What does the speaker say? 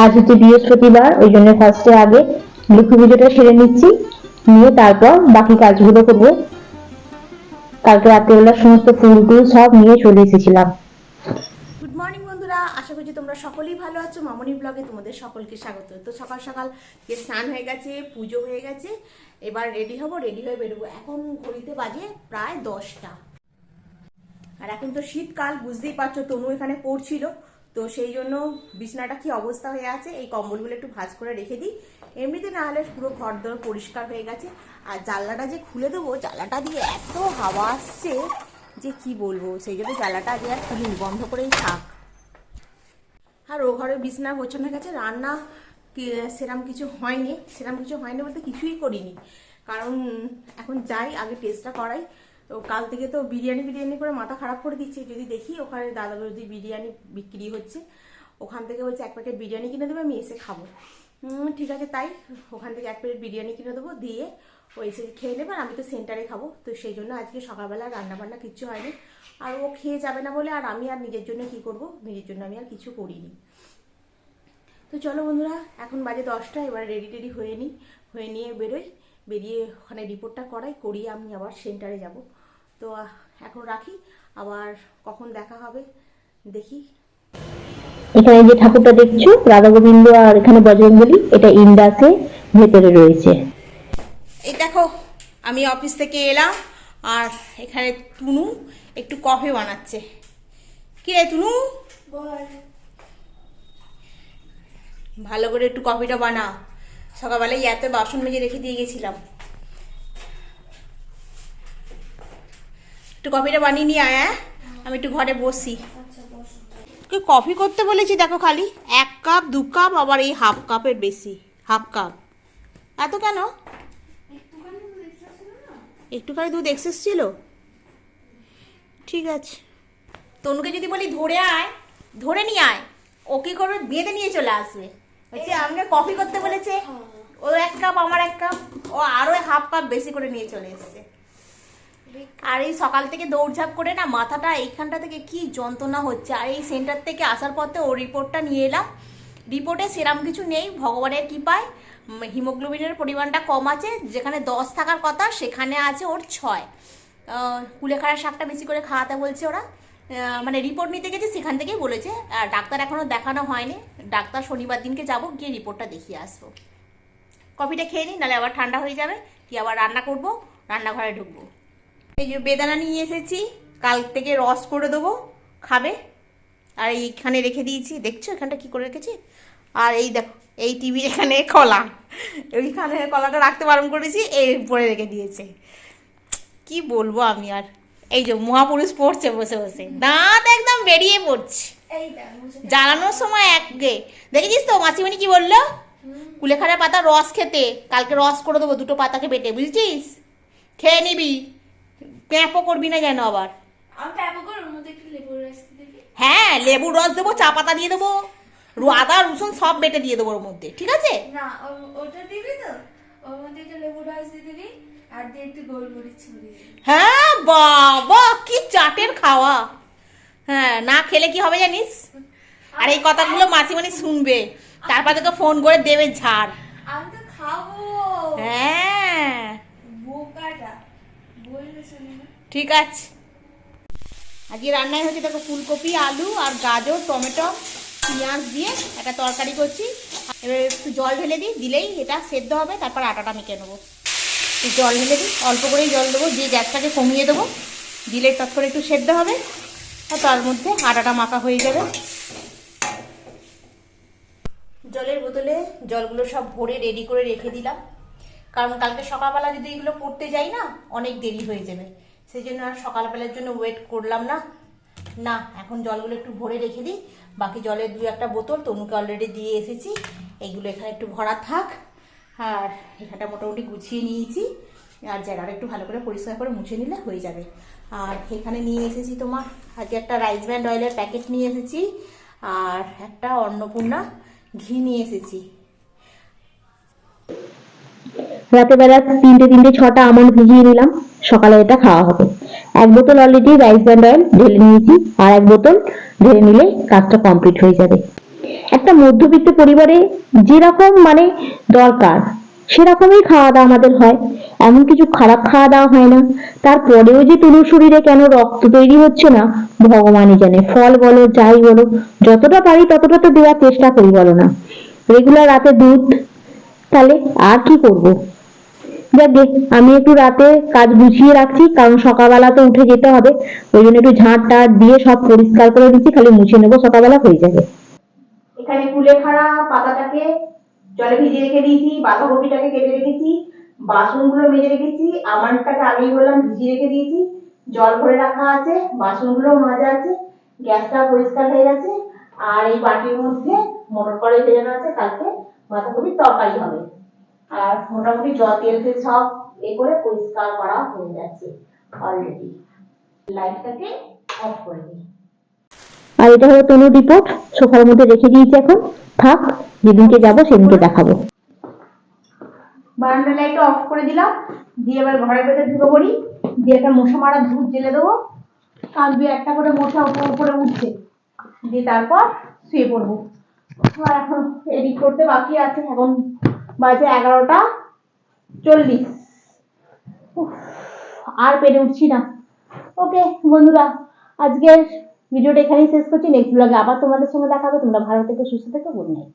আজ হচ্ছে বৃহস্পতিবার, ওই জন্য ফার্স্টে আগে লক্ষ্মী পুজোটা সেরে নিচ্ছি, নিয়ে তারপর বাকি কাজগুলো করব। কালকে রাত্রেবেলা সমস্ত ফুল টুল সব নিয়ে চলে এসেছিলাম। গুড মর্নিং বন্ধুরা, আশা করছি তোমরা সকলেই ভালো আছো। মামনি ব্লগে তোমাদের সকলকে স্বাগত। তো সকাল সকাল যে স্নান হয়ে গেছে, পুজো হয়ে গেছে, এবার রেডি হব রেডি হয়ে বেরোবো। এখন ঘড়িতে বাজে প্রায় দশটা। আর এখন তো শীতকাল, বুঝতেই পারছ, তনু এখানে পড়ছিল। তো সেই জন্য বিছনাটা কি অবস্থা হয়ে আছে, এই কম্বলগুলো একটু ভাজ করে রেখে দিই। এমনিতে না হলে পুরো ঘর দর পরিষ্কার হয়ে গেছে। আর জানলাটা যে খুলে দেবো, জানলাটা দিয়ে এত হাওয়া আসছে যে কি বলব, সেই জন্য জানলাটা আগে আর খুলিনি, বন্ধ করেই থাক। আর ও ঘরে বিছনা গোছানো হয়ে গেছে, রান্না সেরম কিছু হয়নি, সেরম কিছু হয়নি বলতে কিছুই করিনি। কারণ এখন যাই, আগে টেস্টটা করাই। তো কাল থেকে তো বিরিয়ানি বিরিয়ানি করে মাথা খারাপ করে দিচ্ছে। যদি দেখি ওখানে দাদা বৌদি বিরিয়ানি বিক্রি হচ্ছে, ওখান থেকে বলছে এক প্যাকেট বিরিয়ানি কিনে দেবে, আমি এসে খাব। ঠিক আছে, তাই ওখান থেকে এক প্লেট বিরিয়ানি কিনে দেবো, দিয়ে ও এসে খেয়ে নেবে, আর আমি তো সেন্টারে খাব। তো সেই জন্য আজকে সকালবেলা রান্না বান্না কিচ্ছু হয়নি। আর ও খেয়ে যাবে না বলে আর আমি আর নিজের জন্য কি করব? নিজের জন্য আমি আর কিছু করিনি। তো চলো বন্ধুরা, এখন বাজে দশটা, এবার রেডি টেডি হয়ে নিই হয়ে নিয়ে বেরোই। বেরিয়ে ওখানে রিপোর্টটা করাই, করিয়ে আমি আবার সেন্টারে যাব। তো এখন রাখি। আবার কখন দেখা হবে দেখি। এখানে যে ঠাকুরটা দেখছ রাধা গোবিন্দ আর এখানে বজরঙ্গলি এটা ইন্ডাসে ভেতরে রয়েছে। এই দেখো আমি অফিস থেকে এলাম আর এখানে টুনু একটু কফি বানাচ্ছে। কি রে টুনু? ভালো করে একটু কফিটা বানা। সকালবেলায় এত বাসন মেজে রেখে দিয়ে গেছিলাম। একটু কফিটা বানিয়ে নিয়ে আয় হ্যাঁ? আমি একটু ঘরে বসি। কি কফি করতে বলেছি দেখো খালি। এক কাপ দু কাপ আবার এই হাফ কাপের বেশি। Half cup. এত কেন? একটুখানি দুধ এক্সেস ছিল? ঠিক আছে। তনুকে যদি বলি ধরে আয় ধরে নিয়ে আয়। ও কি করবে? বেঁধে নিয়ে চলে আসবে। হচ্ছে আমাকে কফি করতে বলেছে। ও এক কাপ আমার এক কাপ। ও আরও হাফ কাপ বেশি করে নিয়ে চলে এসছে। আর এই সকাল থেকে দৌড়ঝাঁপ করে না মাথাটা এইখানটা থেকে কি যন্ত্রণা হচ্ছে? আর এই সেন্টার থেকে আসার পথে ও রিপোর্টটা নিয়ে এলাম। রিপোর্টে সেরাম কিছু নেই, ভগবানের কৃপায়। হিমোগ্লোবিনের পরিমাণটা কম আছে, যেখানে দশ থাকার কথা সেখানে আছে ওর ছয়। কুলেখাড়া শাকটা বেশি করে খাওয়াতে বলছে ওরা। মানে রিপোর্ট নিতে গেছে, সেখান থেকেই বলেছে। আর ডাক্তার এখনও দেখানো হয়নি। ডাক্তার শনিবার দিনকে যাব, গিয়ে রিপোর্টটা দেখিয়ে আসব। কফিটা খেয়ে নিই নাহলে আবার ঠান্ডা হয়ে যাবে। কি আবার রান্না করব, রান্নাঘরে ঢুকবো। এই যে বেদানা নিয়ে এসেছি কাল থেকে রস করে দেবো খাবে। আর এইখানে রেখে দিয়েছি দেখছ এখানটা কি করে রেখেছি? আর এই দেখো এই টিভি এখানে কলা। ওইখানে কলাটা রাখতে বারণ করেছি এর উপরে রেখে দিয়েছে। কি বলব আমি আর? এই যে মহাপুরুষ পড়ছে বসে বসে। দাঁত একদম বেরিয়ে পড়ছে। জ্বালানোর সময় একগে। দেখেছিস তো মাসিমণি কি বলল? কুলেখাড়া পাতা রস খেতে কালকে রস করে দেবো দুটো পাতাকে বেটে বুঝছিস? খেয়ে নিবি। প্যাঁপো করবি না যেন আবার? হ্যাঁ লেবুর রস দেবো চা পাতা দিয়ে দেবো আদা রসুন সব বেটে দিয়ে দেবো ওর মধ্যে ঠিক আছে? না ওটা দিবি তো? ওর মধ্যে একটু লেবুর রস দিয়ে দিবি আর দিয়ে একটু গোলমরিচ হ্যাঁ বাবা কি চাটের খাওয়া। হ্যাঁ না খেলে কি হবে জানিস? আর এই কথাগুলো মাসিমণি শুনবে। তারপর তোকে ফোন করে দেবে ঝাড়। আমি তো খাব। হ্যাঁ বোকাটা বললে শুনি না ঠিক আছে। আজকে রান্নায় হচ্ছে দেখো ফুলকপি, আলু আর গাজর, টমেটো, পেঁয়াজ দিয়ে একটা তরকারি করছি। এবার একটু জল ঢেলে দিই, দিলেই এটা সেদ্ধ হবে, তারপর আটাটা মেখে নেব। জল ঢেলে দিই, অল্প করেই জল দেবো দিয়ে গ্যাসটাকে কমিয়ে দেবো, দিলে করে একটু সেদ্ধ হবে, আর তার মধ্যে আটাটা মাখা হয়ে যাবে। জলের বোতলে জলগুলো সব ভরে রেডি করে রেখে দিলাম। কারণ কালকে সকালবেলা যদি এগুলো পড়তে যাই না, অনেক দেরি হয়ে যাবে। সেই জন্য আর সকালবেলার জন্য ওয়েট করলাম না। না, এখন জলগুলো একটু ভরে রেখে দিই। বাকি জলের দু একটা বোতল তনুকে অলরেডি দিয়ে এসেছি। এইগুলো এখানে একটু ভরা থাক। আর এখানটা মোটামুটি গুছিয়ে নিয়েছি। আর জায়গাটা একটু ভালো করে পরিষ্কার করে মুছে নিলে হয়ে যাবে। আর এখানে নিয়ে এসেছি তোমার, আজকে একটা রাইস ব্যান্ড অয়েলের প্যাকেট নিয়ে এসেছি। আর একটা অন্নপূর্ণা ঘি নিয়ে এসেছি। রাতে বেলা তিনটে তিনটে, ছটা আমন্ড ভিজিয়ে নিলাম। সকালে এটা খাওয়া হবে। এক বোতল অলরেডি রাইস ব্যান্ড অয়েল ঢেলে নিয়েছি আর এক বোতল ঢেলে নিলে কাজটা কমপ্লিট হয়ে যাবে। একটা মধ্যবিত্ত পরিবারে যেরকম মানে দরকার, সেরকমই খাওয়া দাওয়া আমাদের হয়। এমন কিছু খারাপ খাওয়া দাওয়া হয় না। তারপরেও যে তনুর শরীরে কেন রক্ত তৈরি হচ্ছে না, ভগবানই জানে। ফল বলো, যাই বলো, যতটা পারি ততটা তো দেওয়ার চেষ্টা করি, বলো না। রেগুলার রাতে দুধ, তাহলে আর কি করব? যাকে আমি একটু রাতে কাজ গুছিয়ে রাখছি, কারণ সকালবেলা তো উঠে যেতে হবে। ওই জন্য একটু ঝাঁট টাট দিয়ে সব পরিষ্কার করে দিচ্ছি, খালি মুছে নেব, সকালবেলা হয়ে যাবে। এখানে কুলেখাড়া পাতাটাকে জলে ভিজিয়ে রেখে দিয়েছি বাঁধাকপিটাকে কেটে রেখেছি, বাসনগুলো মেজে রেখেছি, আমারটাকে আগেই বললাম ভিজিয়ে রেখে দিয়েছি, জল ভরে রাখা আছে, বাসনগুলো মাজা আছে, গ্যাসটা পরিষ্কার হয়ে গেছে, আর এই বাটির মধ্যে মোটর কড়াই ভেজানো আছে, কালকে বাঁধাকপির তরকারি হবে। আর মোটামুটি জল তেল তেল সব এ করে পরিষ্কার করা হয়ে গেছে অলরেডি লাইটটাকে অফ করে দিই আর এটা হলো তনুর রিপোর্ট সোফার মধ্যে রেখে দিয়েছি এখন। থাক যেদিনকে যাব সেদিনকে দেখাবো। বারান্দার লাইটটা অফ করে দিলাম। দিয়ে এবার ঘরের ভেতরে ঢুকে পড়ি। দিয়ে একটা মশা মারা ধূপ জেলে দেবো। কাল দুই একটা করে মশা উপর উপরে উঠছে। দিয়ে তারপর শুয়ে পড়ব। আর এখন এডিট করতে বাকি আছে এখন বাজে এগারোটা চল্লিশ। আর পেরে উঠছি না। ওকে, বন্ধুরা, আজকের ভিডিওটা এখানেই শেষ করছি। নেক্সট ব্লগে আবার তোমাদের সঙ্গে দেখাবে তোমরা ভালো থেকে, সুস্থ থেকে গুড নাইট